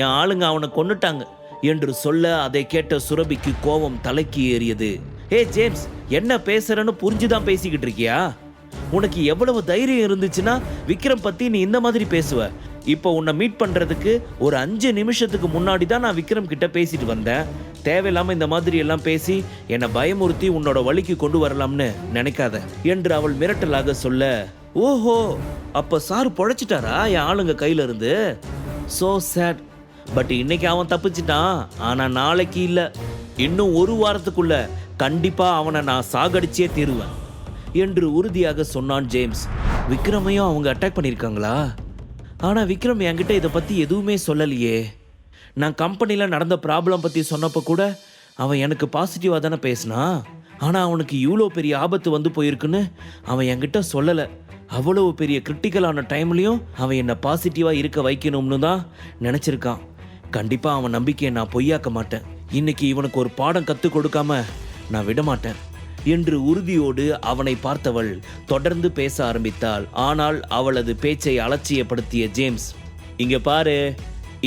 என் ஆளுங்க அவனை கொன்னுட்டாங்க என்று சொல்ல அதை கேட்ட சுரபிக்கு கோபம் தலைக்கு ஏறியது. ஏ ஜேம்ஸ் என்ன பேசுறன்னு புரிஞ்சுதான் பேசிக்கிட்டு இருக்கியா? உனக்கு எவ்வளவு தைரியம் இருந்துச்சுன்னா விக்ரம் பத்தி நீ இந்த மாதிரி பேசுவ. இப்போ உன்னை மீட் பண்றதுக்கு ஒரு அஞ்சு நிமிஷத்துக்கு முன்னாடி தான் நான் விக்ரம் கிட்ட பேசிட்டு வந்தேன். தேவையில்லாம இந்த மாதிரி எல்லாம் பேசி என்னை பயமுறுத்தி உன்னோட வழிக்கு கொண்டு வரலாம்னு நினைக்காத என்று அவள் மிரட்டலாக சொல்ல ஓஹோ அப்ப சார் பொழைச்சிட்டாரா என் ஆளுங்க கையில இருந்து சோ சேட் பட் இன்னைக்கு அவன் தப்பிச்சிட்டான். ஆனா நாளைக்கு இல்ல. இன்னும் ஒரு வாரத்துக்குள்ள கண்டிப்பா அவனை நான் சாகடிச்சே தீருவேன். என்று உறுதியாக சொன்னான் ஜேம்ஸ். விக்ரமையும் அவங்க அட்டாக் பண்ணியிருக்காங்களா? ஆனால் விக்ரம் என்கிட்ட இதை பற்றி எதுவுமே சொல்லலையே. நான் கம்பெனியில் நடந்த ப்ராப்ளம் பற்றி சொன்னப்போ கூட அவன் எனக்கு பாசிட்டிவாக தானே பேசினான் ஆனால் அவனுக்கு இவ்வளோ பெரிய ஆபத்து வந்து போயிருக்குன்னு அவன் என்கிட்ட சொல்லலை. அவ்வளோ பெரிய கிரிட்டிக்கலான டைம்லையும் அவன் என்னை பாசிட்டிவாக இருக்க வைக்கணும்னு தான் நினச்சிருக்கான். கண்டிப்பாக அவன் நம்பிக்கையை நான் பொய்யாக்க மாட்டேன். இன்னைக்கு இவனுக்கு ஒரு பாடம் கற்றுக் கொடுக்காம நான் விட மாட்டேன். என்று உறுதியோடு அவனை பார்த்தவள் தொடர்ந்து பேச ஆரம்பித்தாள். ஆனால் அவளது பேச்சை அலட்சியப்படுத்திய ஜேம்ஸ் இங்க பாரு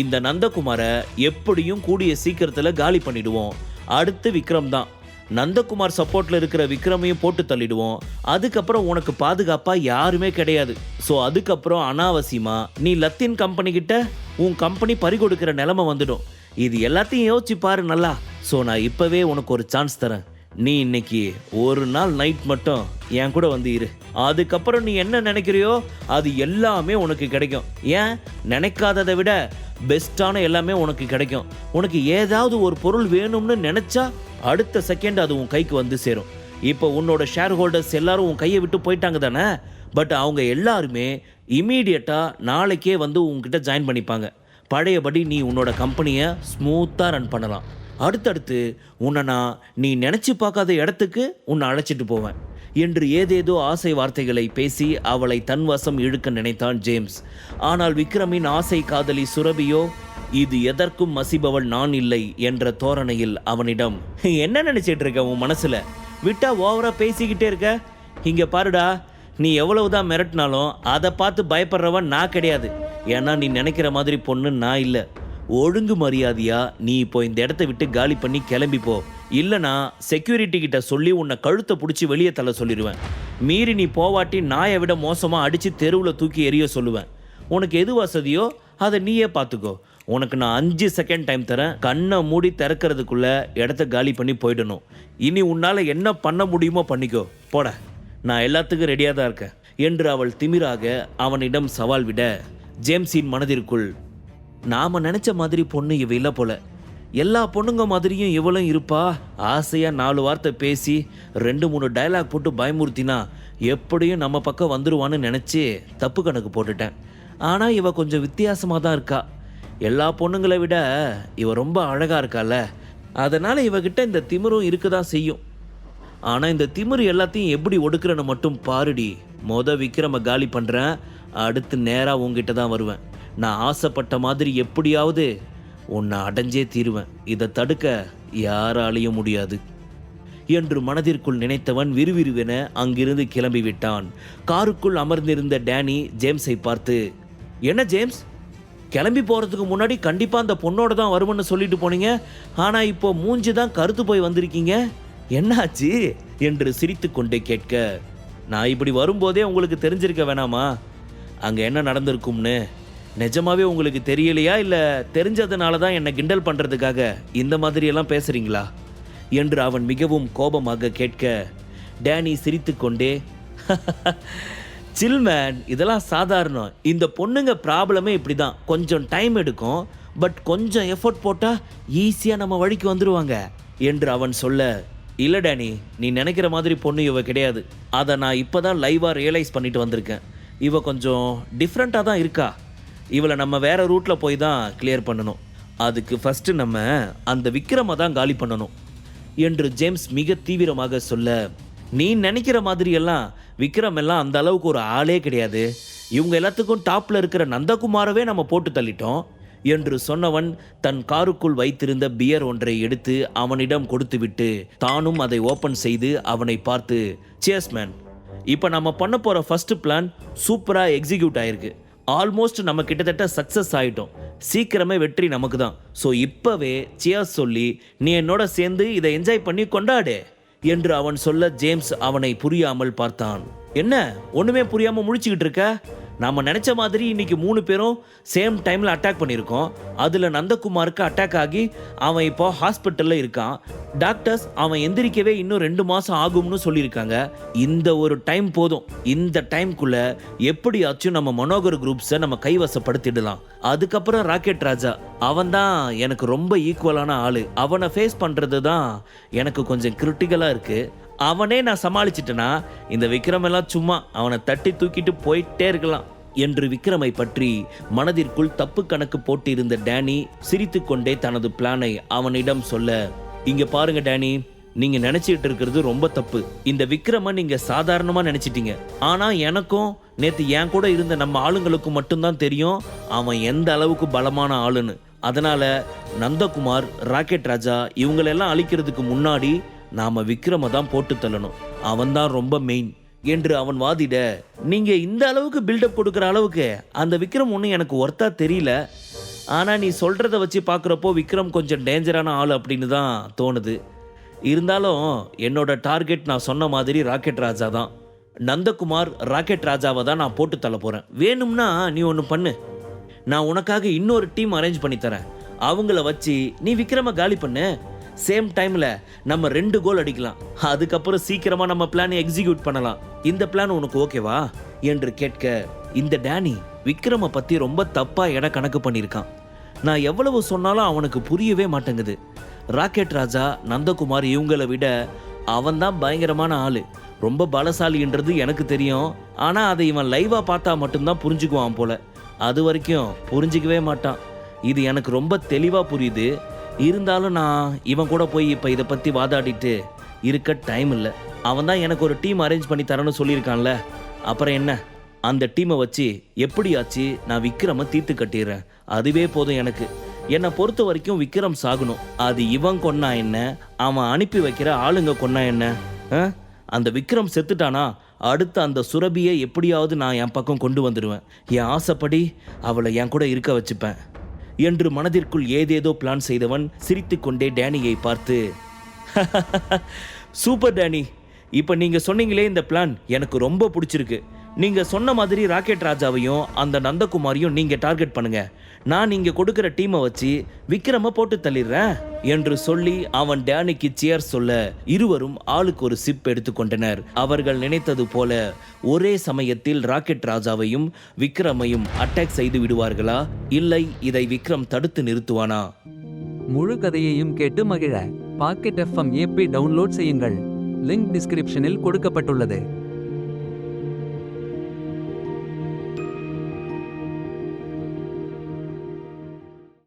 இந்த நந்தகுமாரை எப்படியும் கூடிய சீக்கிரத்துல காலி பண்ணிடுவோம். அடுத்து விக்ரம் தான். நந்தகுமார் சப்போர்ட்ல இருக்கிற விக்ரமையும் போட்டு தள்ளிடுவோம். அதுக்கப்புறம் உனக்கு பாதுகாப்பா யாருமே கிடையாது. ஸோ அதுக்கப்புறம் அனாவசியமா நீ லத்தீன் கம்பெனி கிட்ட உன் கம்பெனி பறிகொடுக்கிற நிலைமை வந்துடும். இது எல்லாத்தையும் யோசிச்சு பாரு நல்லா. ஸோ நான் இப்பவே உனக்கு ஒரு சான்ஸ் தரேன். நீ இன்னைக்கு ஒரு நாள் நைட் மட்டும் என் கூட வந்து இரு. அதுக்கப்புறம் நீ என்ன நினைக்கிறியோ அது எல்லாமே உனக்கு கிடைக்கும். ஏன்? நினைக்காததை விட பெஸ்ட்டான எல்லாமே உனக்கு கிடைக்கும். உனக்கு ஏதாவது ஒரு பொருள் வேணும்னு நினச்சா அடுத்த செகண்ட் அது உன் கைக்கு வந்து சேரும். இப்போ உன்னோட ஷேர் ஹோல்டர்ஸ் எல்லாரும் உன் கையை விட்டு போயிட்டாங்க தானே? பட் அவங்க எல்லாருமே இமீடியட்டாக நாளைக்கே வந்து உங்ககிட்ட ஜாயின் பண்ணிப்பாங்க. பழையபடி நீ உன்னோட கம்பெனியை ஸ்மூத்தாக ரன் பண்ணலாம். அடுத்தடுத்து உன்னை நான் நீ நினச்சி பார்க்காத இடத்துக்கு உன்னை அழைச்சிட்டு போவேன். என்று ஏதேதோ ஆசை வார்த்தைகளை பேசி அவளை தன்வசம் இழுக்க நினைத்தான் ஜேம்ஸ். ஆனால் விக்ரமின் ஆசை காதலி சுரபியோ இது எதற்கும் மசிபவள் நான் இல்லை என்ற தோரணையில் அவனிடம் என்ன நினைச்சிட்டு இருக்க உன் மனசுல? விட்டா ஓவரா பேசிக்கிட்டே இருக்க? இங்க பாருடா நீ எவ்வளவுதான் மிரட்டினாலும் அதை பார்த்து பயப்படுறவன் நான் கிடையாது. ஏன்னா நீ நினைக்கிற மாதிரி பொண்ணு நான் இல்லை. ஒழுங்கு மரியாதையா நீ இப்போ இந்த இடத்த விட்டு காலி பண்ணி கிளம்பி போ. இல்லனா செக்யூரிட்டி கிட்ட சொல்லி உன்னை கழுத்தை பிடிச்சி வெளியே தள்ள சொல்லிடுவேன் மீறி நீ போவாட்டி நாயை விட மோசமா அடிச்சு தெருவில் தூக்கி எறிய சொல்லுவேன். உனக்கு எது வசதியோ அதை நீயே பார்த்துக்கோ. உனக்கு நான் அஞ்சு செகண்ட் டைம் தரேன். கண்ணை மூடி திறக்கிறதுக்குள்ள இடத்த காலி பண்ணி போயிடணும். இனி உன்னால என்ன பண்ண முடியுமோ பண்ணிக்கோ. போட. நான் எல்லாத்துக்கும் ரெடியாக தான் இருக்கேன். என்று அவள் திமிராக அவனிடம் சவால் விட ஜேம்ஸின் மனதிற்குள் நாம நினைச்ச மாதிரி பொண்ணு இவ இல்லை போல. எல்லா பொண்ணுங்க மாதிரியும் இவளும் இருப்பா. ஆசையா நாலு வார்த்தை பேசி ரெண்டு மூணு டயலாக் போட்டு பயமுறுத்தினா எப்படியும் நம்ம பக்கம் வந்துருவான்னு நினைச்சு தப்பு கணக்கு போட்டுட்டேன். ஆனா இவ கொஞ்சம் வித்தியாசமாக தான் இருக்கா. எல்லா பொண்ணுங்களை விட இவ ரொம்ப அழகாக இருக்கால அதனால் இவகிட்ட இந்த திமிரும் இருக்க தான் செய்யும். ஆனால் இந்த திமிரு எல்லாத்தையும் எப்படி ஒடுக்குறேன்னு மட்டும் பாருடி. மொத விக்ரம காலி பண்ணுறேன் அடுத்து நேராக உங்ககிட்ட தான் வருவேன். நான் ஆசைப்பட்ட மாதிரி எப்படியாவது உன்னை அடைஞ்சே தீருவேன். இதை தடுக்க யாராலையும் முடியாது. என்று மனதிற்குள் நினைத்தவன் விறுவிறுவென அங்கிருந்து கிளம்பி விட்டான் காருக்குள் அமர்ந்திருந்த டேனி ஜேம்ஸை பார்த்து என்ன ஜேம்ஸ்? கிளம்பி போகிறதுக்கு முன்னாடி கண்டிப்பாக அந்த பொண்ணோட தான் வருவேன்னு சொல்லிட்டு போனீங்க. ஆனால் இப்போ மூஞ்சி தான் கருத்து போய் வந்திருக்கீங்க. என்னாச்சு? என்று சிரித்துக்கொண்டே கேட்க நான் இப்படி வரும்போதே உங்களுக்கு தெரிஞ்சிருக்க வேணாமா? அங்கே என்ன நடந்திருக்கும்னு? நிஜமாவே உங்களுக்கு தெரியலையா? இல்லை தெரிஞ்சதுனால தான் என்னை கிண்டல் பண்ணுறதுக்காக இந்த மாதிரியெல்லாம் பேசுகிறீங்களா என்று அவன் மிகவும் கோபமாக கேட்க டேனி சில்மேன் இதெல்லாம் சாதாரணம். இந்த பொண்ணுங்க ப்ராப்ளமே இப்படி தான் கொஞ்சம் டைம் எடுக்கும் பட் கொஞ்சம் எஃபோர்ட் போட்டால் ஈஸியாக நம்ம வழிக்கு வந்துடுவாங்க என்று அவன் சொல்ல இல்லை டேனி நீ நினைக்கிற மாதிரி பொண்ணு இவ கிடையாது. அதை நான் இப்போ தான் லைவாக ரியலைஸ் பண்ணிட்டு வந்திருக்கேன். இவ கொஞ்சம் டிஃப்ரெண்ட்டாக தான் இருக்கா. இவளை நம்ம வேறு ரூட்டில் போய் தான் கிளியர் பண்ணணும். அதுக்கு ஃபஸ்ட்டு நம்ம அந்த விக்ரமை தான் காலி பண்ணணும் என்று ஜேம்ஸ் மிக தீவிரமாக சொல்ல நீ நினைக்கிற மாதிரியெல்லாம் விக்ரம் எல்லாம் அந்த அளவுக்கு ஒரு ஆளே கிடையாது. இவங்க எல்லாத்துக்கும் டாப்பில் இருக்கிற நந்தகுமாரவே நம்ம போட்டு தள்ளிட்டோம் என்று சொன்னவன் தன் காருக்குள் வைத்திருந்த பியர் ஒன்றை எடுத்து அவனிடம் கொடுத்துவிட்டு தானும் அதை ஓப்பன் செய்து அவனை பார்த்து சேஸ்மேன் இப்போ நம்ம பண்ண போகிற ஃபஸ்ட்டு பிளான் சூப்பராக எக்ஸிக்யூட் ஆயிருக்கு. ஆல்மோஸ்ட் நம்ம கிட்டத்தட்ட சக்ஸஸ் ஆகிட்டோம் சீக்கிரமே வெற்றி நமக்கு தான் ஸோ இப்போவே சியர்ஸ் சொல்லி நீ என்னோட சேர்ந்து இதை என்ஜாய் பண்ணி கொண்டாடு. என்று அவன் சொல்ல ஜேம்ஸ் அவனை புரியாமல் பார்த்தான். என்ன? ஒண்ணுமே புரியாம முழிச்சுக்கிட்டு இருக்க? நம்ம நினச்ச மாதிரி இன்னைக்கு மூணு பேரும் சேம் டைமில் அட்டாக் பண்ணியிருக்கோம். அதில் நந்தகுமாருக்கு அட்டாக் ஆகி அவன் இப்போ ஹாஸ்பிட்டலில் இருக்கான். டாக்டர்ஸ் அவன் எந்திரிக்கவே இன்னும் ரெண்டு மாதம் ஆகும்னு சொல்லியிருக்காங்க. இந்த ஒரு டைம் போதும். இந்த டைம்குள்ளே எப்படியாச்சும் நம்ம மனோகர் குரூப்ஸை நம்ம கைவசப்படுத்திடலாம். அதுக்கப்புறம் ராக்கெட் ராஜா அவன் தான் எனக்கு ரொம்ப ஈக்குவலான ஆள். அவனை ஃபேஸ் பண்ணுறது தான் எனக்கு கொஞ்சம் கிரிட்டிக்கலாக இருக்குது அவனே நான் சமாளிச்சிட்டேனா? இந்த விக்ரம் எல்லாம் சும்மா அவனை தட்டி தூக்கிட்டு போயிட்டே இருக்கலாம் என்று விக்ரமை பற்றி மனதிற்குள் தப்பு கணக்கு போட்டிருந்த டேனி சிரித்துக்கொண்டே தனது பிளானை அவனிடம் சொல்ல இங்க பாருங்க டேனி நீங்க நினைச்சிட்டு இருக்கிறது ரொம்ப தப்பு. இந்த விக்ரம நீங்க சாதாரணமா நினைச்சிட்டீங்க. ஆனா எனக்கும் நேத்து என் கூட இருந்த நம்ம ஆளுங்களுக்கும் மட்டும்தான் தெரியும் அவன் எந்த அளவுக்கு பலமான ஆளுன்னு. அதனால நந்தகுமார் ராக்கெட் ராஜா இவங்களெல்லாம் அழிக்கிறதுக்கு முன்னாடி நாம விக்ரம தான் போட்டு தள்ளணும். அவன்தான் ரொம்ப மெயின் என்று அவன் வாதிட நீங்க இந்த அளவுக்கு பில்டப் கொடுக்குற அளவுக்கு அந்த விக்ரம் ஒன்றும் எனக்கு ஒர்த்தா தெரியல. ஆனால் நீ சொல்கிறத வச்சு பார்க்குறப்போ விக்ரம் கொஞ்சம் டேஞ்சரான ஆள் அப்படின்னு தான் தோணுது. இருந்தாலும் என்னோட டார்கெட் நான் சொன்ன மாதிரி ராக்கெட் ராஜா தான். நந்தகுமார் ராக்கெட் ராஜாவை தான் நான் போட்டு தள்ள போகிறேன் வேணும்னா நீ ஒன்று பண்ணு. நான் உனக்காக இன்னொரு டீம் அரேஞ்ச் பண்ணி தரேன். அவங்கள வச்சு நீ விக்ரம காலி பண்ணு. சேம் டைமில் நம்ம ரெண்டு கோல் அடிக்கலாம். அதுக்கப்புறம் சீக்கிரமாக நம்ம பிளானை எக்ஸிக்யூட் பண்ணலாம். இந்த பிளான் உனக்கு ஓகேவா என்று கேட்க இந்த டேனி விக்ரமை பற்றி ரொம்ப தப்பாக இட கணக்கு பண்ணியிருக்கான். நான் எவ்வளவு சொன்னாலும் அவனுக்கு புரியவே மாட்டேங்குது. ராக்கெட் ராஜா நந்தகுமார் இவங்களை விட அவன் தான் பயங்கரமான ஆள். ரொம்ப பலசாலின்றது எனக்கு தெரியும். ஆனால் அதை இவன் லைவாக பார்த்தா மட்டும்தான் புரிஞ்சுக்குவான் போல. அது வரைக்கும் புரிஞ்சிக்கவே மாட்டான். இது எனக்கு ரொம்ப தெளிவாக புரியுது. இருந்தாலும் நான் இவன் கூட போய் இப்போ இதை பற்றி வாதாடிட்டு இருக்க டைம் இல்லை. அவன் தான் எனக்கு ஒரு டீம் அரேஞ்ச் பண்ணி தரணும்னு சொல்லியிருக்கான்ல. அப்புறம் என்ன? அந்த டீமை வச்சு எப்படியாச்சு நான் விக்ரம தீர்த்து கட்டிடுறேன். அதுவே போதும் எனக்கு. என்னை பொறுத்த வரைக்கும் விக்ரம் சாகணும். அது இவன் கொன்னா என்ன? அவன் அனுப்பி வைக்கிற ஆளுங்க கொன்னா என்ன? ஆ? அந்த விக்ரம் செத்துட்டானா? அடுத்து அந்த சுரபியை எப்படியாவது நான் என் பக்கம் கொண்டு வந்துடுவேன். என் ஆசைப்படி அவளை என் கூட இருக்க வச்சுப்பேன். என்று மனதிற்குள் ஏதேதோ பிளான் செய்தவன் சிரித்துக்கொண்டே டேனியை பார்த்து சூப்பர் டேனி இப்போ நீங்கள் சொன்னீங்களே இந்த பிளான் எனக்கு ரொம்ப பிடிச்சிருக்கு. நீங்கள் சொன்ன மாதிரி ராக்கெட் ராஜாவையும் அந்த நந்தகுமாரியும் நீங்கள் டார்கெட் பண்ணுங்கள் நான் இங்கே கொடுக்கிற டீமை வச்சு விக்ரம போட்டு தள்ளிடுறேன் என்று சொல்லி அவன் டேனிக்கு சேர் சொல்ல இருவரும் ஆளுக்கு ஒரு சிப் எடுத்துக்கொண்டனர். அவர்கள் நினைத்தது போல ஒரே சமயத்தில் ராக்கெட் ராஜாவையும் விக்ரமையும் அட்டாக் செய்து விடுவார்களா? இல்லை இதை விக்ரம் தடுத்து நிறுத்துவானா? முழு கதையையும் கேட்டு மகிழ. பாக்கெட் எஃப்எம் ஏபி டவுன்லோட் செய்யுங்கள். லிங்க் டிஸ்கிரிப்ஷனில் கொடுக்கப்பட்டுள்ளது.